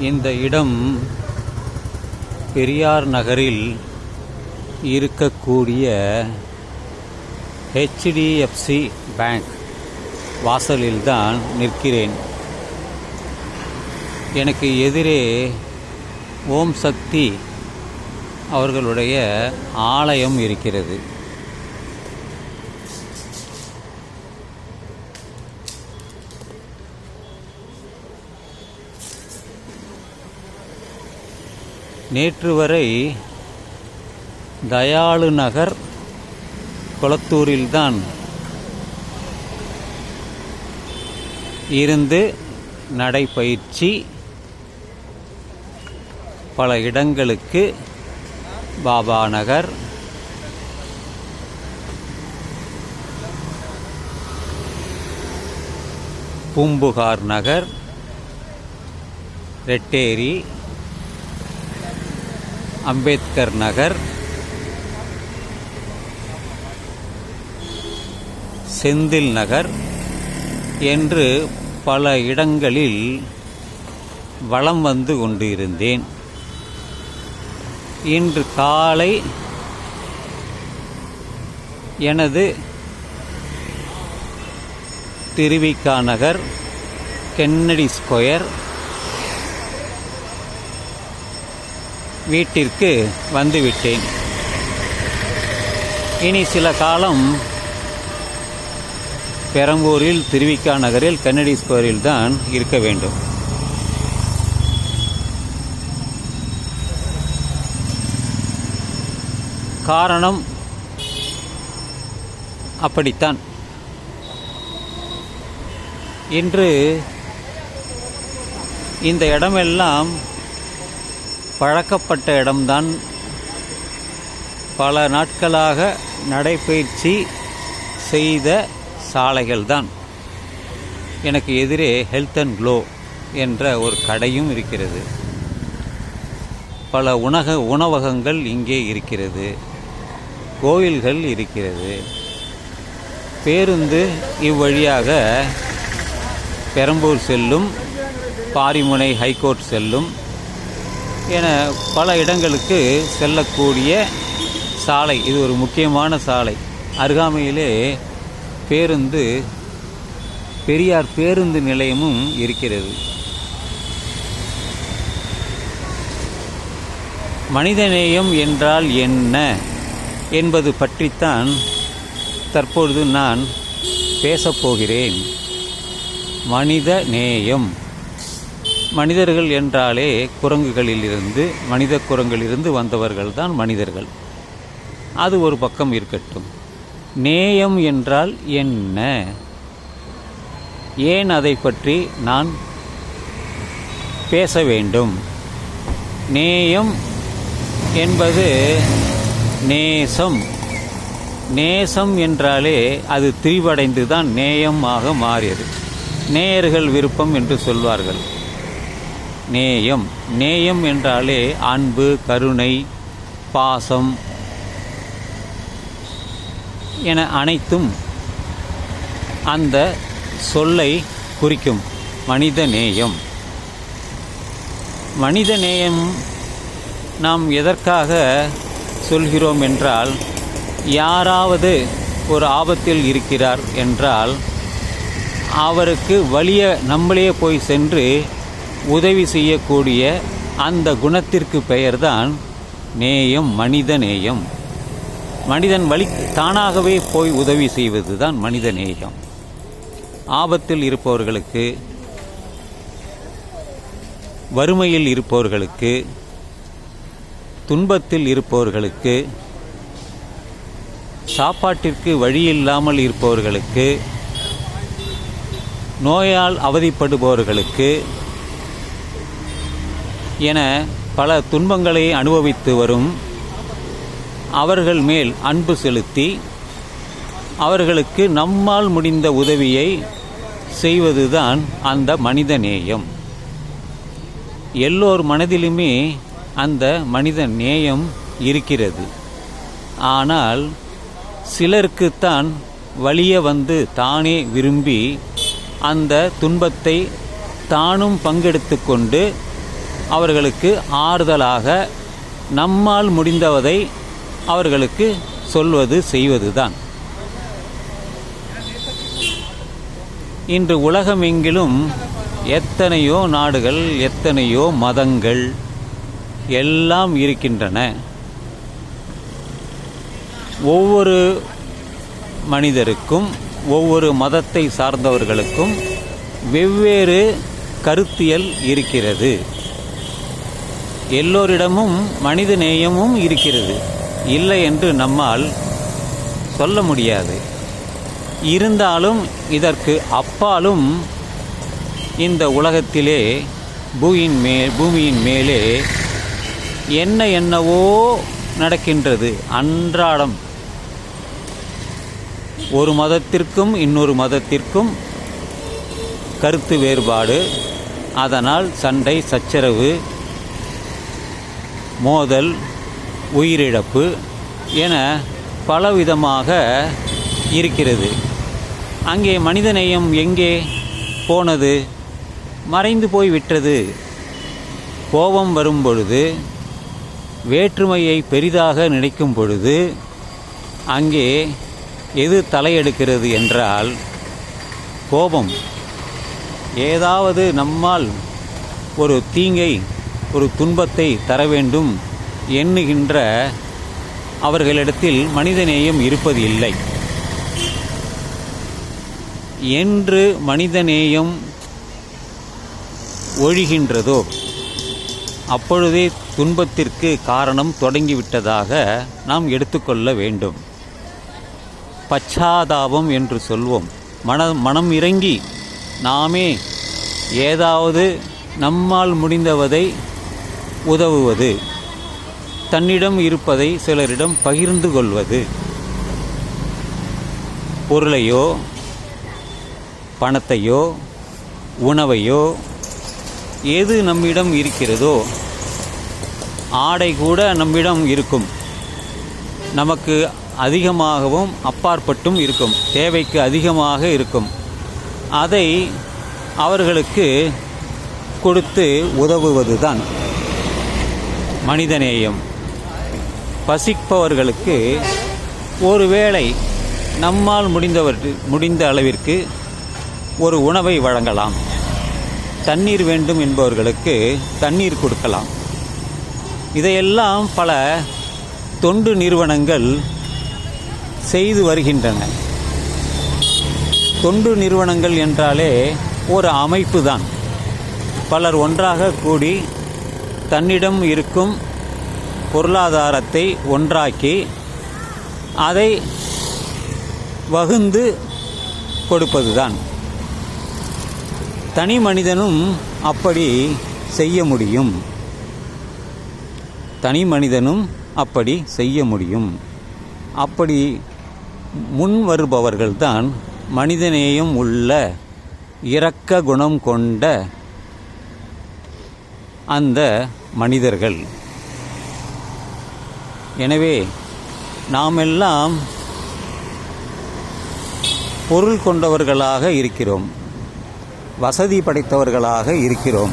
இந்த இடம் பெரியார் நகரில் இருக்கக்கூடிய ஹெச்டிஎஃப்சி பேங்க் வாசலில்தான் நிற்கிறேன். எனக்கு எதிரே ஓம் சக்தி அவர்களுடைய ஆலயம் இருக்கிறது. நேற்று வரை தயாளு நகர் குளத்தூரில்தான் இருந்து நடைபயிற்சி பல இடங்களுக்கு பாபா நகர் பூம்புகார் நகர் ரெட்டேரி அம்பேத்கர் நகர். செந்தில் நகர் என்று பல இடங்களில் வலம் வந்து கொண்டிருந்தேன். இன்று காலை எனது திருவிக்கா நகர் கென்னடி ஸ்கொயர் வீட்டிற்கு வந்துவிட்டேன். இனி சில காலம் பெரம்பூரில் திருவிக்கா நகரில் கன்னடி ஸ்கொயரில் தான் இருக்க வேண்டும். காரணம் அப்படித்தான். இன்று இந்த இடமெல்லாம் பழக்கப்பட்ட இடம்தான். பல நாட்களாக நடைபயிற்சி செய்த சாலைகள்தான். எனக்கு எதிரே ஹெல்த் அண்ட் க்ளோ என்ற ஒரு கடையும் இருக்கிறது. பல உணக உணவகங்கள் இங்கே இருக்கிறது. கோயில்கள் இருக்கிறது. பேருந்து இவ்வழியாக பெரம்பூர் செல்லும் பாரிமுனை ஹைகோர்ட் செல்லும் என பல இடங்களுக்கு செல்லக்கூடிய சாலை. இது ஒரு முக்கியமான சாலை. அருகாமையிலே பேருந்து பெரியார் பேருந்து நிலையமும் இருக்கிறது. மனிதநேயம் என்றால் என்ன என்பது பற்றித்தான் தற்பொழுது நான் பேசப்போகிறேன் மனித நேயம் மனிதர்கள் என்றாலே குரங்குகளிலிருந்து மனித குரங்கிலிருந்து வந்தவர்கள் தான் மனிதர்கள். அது ஒரு பக்கம் இருக்கட்டும். நேயம் என்றால் என்ன? ஏன் அதை பற்றி நான் பேச வேண்டும்? நேயம் என்பது நேசம். நேசம் என்றாலே அது திரிவடைந்து தான் நேயமாக மாறியது. நேயர்கள் விருப்பம் என்று சொல்வார்கள். நேயம். நேயம் என்றாலே அன்பு கருணை பாசம் என அனைத்தும் அந்த சொல்லை குறிக்கும். மனித நேயம். மனித நேயம் நாம் எதற்காக சொல்கிறோம் என்றால் யாராவது ஒரு ஆபத்தில் இருக்கிறார் என்றால் அவருக்கு வலிய நம்மளே போய் சென்று உதவி செய்யக்கூடிய அந்த குணத்திற்கு பெயர்தான் நேயம் மனித நேயம். மனிதன் வழி தானாகவே போய் உதவி செய்வது தான் மனித நேயம். ஆபத்தில் இருப்பவர்களுக்கு வறுமையில் இருப்பவர்களுக்கு துன்பத்தில் இருப்பவர்களுக்கு சாப்பாட்டிற்கு வழி இல்லாமல் இருப்பவர்களுக்கு நோயால் அவதிப்படுபவர்களுக்கு என பல துன்பங்களை அனுபவித்து வரும் அவர்கள் மேல் அன்பு செலுத்தி அவர்களுக்கு நம்மால் முடிந்த உதவியை செய்வதுதான் அந்த மனித நேயம். எல்லோர் மனதிலுமே அந்த மனித நேயம் இருக்கிறது. ஆனால் சிலருக்குத்தான் வழிய வந்து தானே விரும்பி அந்த துன்பத்தை தானும் பங்கெடுத்து கொண்டு அவர்களுக்கு ஆறுதலாக நம்மால் முடிந்தவதை அவர்களுக்கு சொல்வது செய்வது தான் இன்று உலகமெங்கிலும் எத்தனையோ நாடுகள் எத்தனையோ மதங்கள் எல்லாம் இருக்கின்றன. ஒவ்வொரு மனிதருக்கும் ஒவ்வொரு மதத்தை சார்ந்தவர்களுக்கும் வெவ்வேறு கருத்தியல் இருக்கிறது. எல்லோரிடமும் மனித நேயமும் இருக்கிறது. இல்லை என்று நம்மால் சொல்ல முடியாது. இருந்தாலும் இதற்கு அப்பாலும் இந்த உலகத்திலே பூயின் மே பூமியின் மேலே என்ன என்னவோ நடக்கின்றது அன்றாடம். ஒரு மதத்திற்கும் இன்னொரு மதத்திற்கும் கருத்து வேறுபாடு. அதனால் சண்டை சச்சரவு மோதல் உயிரிழப்பு என பலவிதமாக இருக்கிறது. அங்கே மனிதநேயம் எங்கே போனது? மறைந்து போய் விட்டது. கோபம் வரும் பொழுது வேற்றுமையை பெரிதாக நினைக்கும் பொழுது அங்கே எது தலையெடுக்கிறது என்றால் கோபம். ஏதாவது நம்மால் ஒரு தீங்கை ஒரு துன்பத்தை தர வேண்டும் எண்ணுகின்ற அவர்களிடத்தில் மனிதநேயம் இருப்பது இல்லை. என்று மனிதநேயம் ஒழிகின்றதோ? அப்பொழுதே துன்பத்திற்கு காரணம் தொடங்கிவிட்டதாக நாம் எடுத்துக்கொள்ள வேண்டும். பச்சாதாபம் என்று சொல்வோம். மன மனம் இறங்கி நாமே ஏதாவது நம்மால் முடிந்தவதை உதவுவது. தன்னிடம் இருப்பதை சிலரிடம் பகிர்ந்து கொள்வது. பொருளையோ பணத்தையோ உணவையோ எது நம்மிடம் இருக்கிறதோ ஆடை கூட நம்மிடம் இருக்கும். நமக்கு அதிகமாகவும் அப்பாற்பட்டும் இருக்கும். தேவைக்கு அதிகமாக இருக்கும். அதை அவர்களுக்கு கொடுத்து உதவுவதுதான். மனிதநேயம். பசிப்பவர்களுக்கு ஒருவேளை நம்மால் முடிந்தவர் முடிந்த அளவிற்கு ஒரு உணவை வழங்கலாம். தண்ணீர் வேண்டும் என்பவர்களுக்கு தண்ணீர் கொடுக்கலாம். இதையெல்லாம் பல தொண்டு நிறுவனங்கள் செய்து வருகின்றன. தொண்டு நிறுவனங்கள் என்றாலே ஒரு அமைப்பு தான் பலர் ஒன்றாக கூடி தன்னிடம் இருக்கும் பொருளாதாரத்தை ஒன்றாக்கி அதை வகுந்து கொடுப்பதுதான். தனி மனிதனும் அப்படி செய்ய முடியும். தனி மனிதனும் அப்படி செய்ய முடியும். அப்படி முன் வருபவர்கள்தான் மனிதநேயம் உள்ள இரக்க குணம் கொண்ட அந்த மனிதர்கள். எனவே நாமெல்லாம் பொருள் கொண்டவர்களாக இருக்கிறோம். வசதி படைத்தவர்களாக இருக்கிறோம்.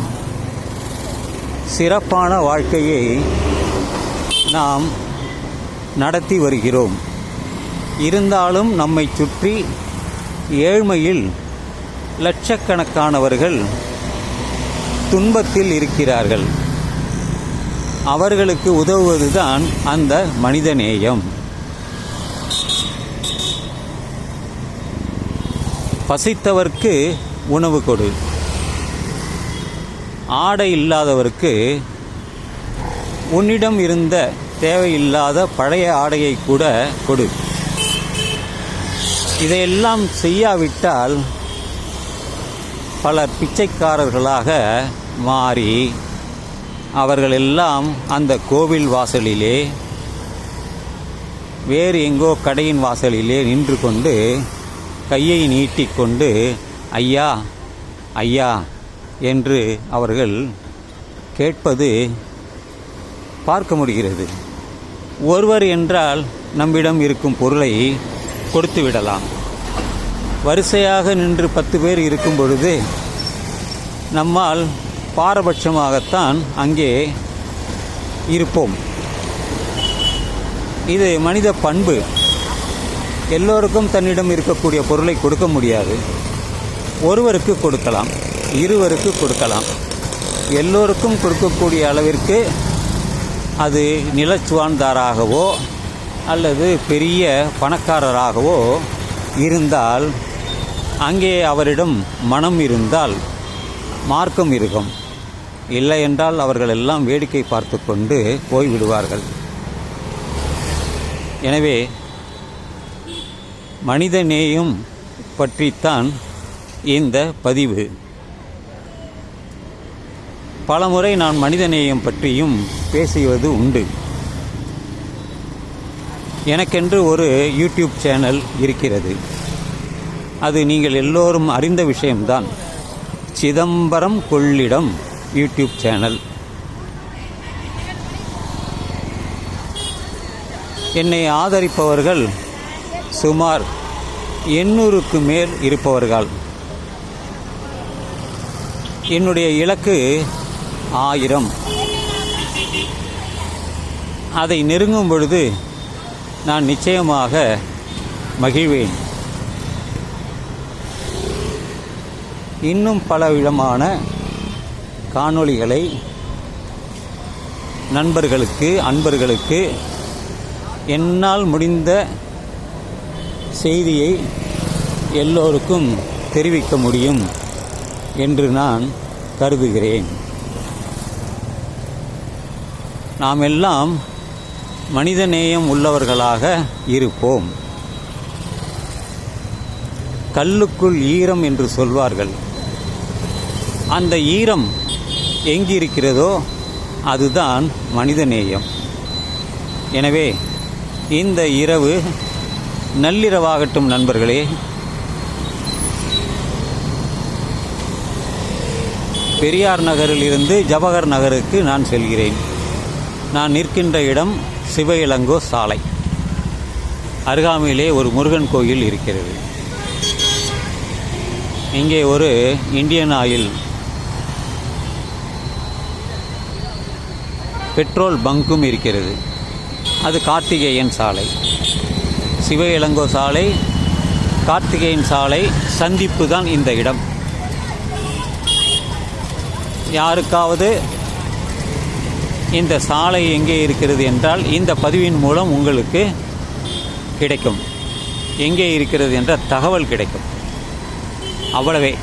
சிறப்பான வாழ்க்கையை நாம் நடத்தி வருகிறோம். இருந்தாலும் நம்மை சுற்றி ஏழ்மையில் லட்சக்கணக்கானவர்கள் துன்பத்தில் இருக்கிறார்கள். அவர்களுக்கு உதவுவதுதான் அந்த மனிதநேயம். பசித்தவர்க்கு உணவு கொடு. ஆடை இல்லாதவருக்கு உன்னிடம் இருந்த தேவையில்லாத பழைய ஆடையை கூட கொடு. இதையெல்லாம் செய்யாவிட்டால் பலர் பிச்சைக்காரர்களாக மாறி அவர்களெல்லாம் அந்த கோவில் வாசலிலே வேறு எங்கோ கடையின் வாசலிலே நின்று கொண்டு கையை நீட்டிக்கொண்டு ஐயா ஐயா என்று அவர்கள் கேட்பது பார்க்க முடிகிறது. ஒருவர் என்றால் நம்மிடம் இருக்கும் பொருளை கொடுத்து விடலாம். வரிசையாக நின்று பத்து பேர் இருக்கும் பொழுது நம்மால் பாரபட்சமாகத்தான் அங்கே இருப்போம். இது மனித பண்பு. எல்லோருக்கும் தன்னிடம் இருக்கக்கூடிய பொருளை கொடுக்க முடியாது. ஒருவருக்கு கொடுக்கலாம் இருவருக்கு கொடுக்கலாம். எல்லோருக்கும் கொடுக்கக்கூடிய அளவிற்கு அது நிலச்சுவான்தாராகவோ அல்லது பெரிய பணக்காரராகவோ இருந்தால் அங்கே அவரிடம் மனம் இருந்தால் மார்க்கம் இருக்கும். இல்லை என்றால் அவர்கள் எல்லாம் வேடிக்கை பார்த்து கொண்டு போய்விடுவார்கள். எனவே மனித நேயம் பற்றித்தான் இந்த பதிவு. பலமுறை நான் மனிதநேயம் பற்றியும் பேசுவது உண்டு. எனக்கென்று ஒரு யூடியூப் சேனல் இருக்கிறது. அது நீங்கள் எல்லோரும் அறிந்த விஷயம்தான். Chidambaram Kollidam YouTube channel. என்னை ஆதரிப்பவர்கள் சுமார் எண்ணூறுக்கு மேல் இருப்பவர்கள். என்னுடைய இலக்கு ஆயிரம். அதை நெருங்கும் பொழுது நான் நிச்சயமாக மகிழ்வேன். இன்னும் பல விதமான காணொளிகளை நண்பர்களுக்கு அன்பர்களுக்கு என்னால் முடிந்த செய்தியை எல்லோருக்கும் தெரிவிக்க முடியும் என்று நான் கருதுகிறேன். நாம் எல்லாம் மனிதநேயம் உள்ளவர்களாக இருப்போம். கல்லுக்குள் ஈரம் என்று சொல்வார்கள். அந்த ஈரம் எங்கிருக்கிறதோ அதுதான் மனிதநேயம். எனவே இந்த இரவு நள்ளிரவாகட்டும் நண்பர்களே. பெரியார் நகரிலிருந்து ஜவஹர் நகருக்கு நான் செல்கிறேன். நான் நிற்கின்ற இடம் சிவ இளங்கோ சாலை. அருகாமையிலே ஒரு முருகன் கோயில் இருக்கிறது. இங்கே ஒரு இந்தியன் ஆயில் பெட்ரோல் பங்கும் இருக்கிறது. அது கார்த்திகேயன் சாலை. சிவ இளங்கோ சாலை கார்த்திகேயன் சாலை சந்திப்பு தான் இந்த இடம். யாருக்காவது இந்த சாலை எங்கே இருக்கிறது என்றால் இந்த பதிவின் மூலம் உங்களுக்கு கிடைக்கும். எங்கே இருக்கிறது என்ற தகவல் கிடைக்கும். அவ்வளவே.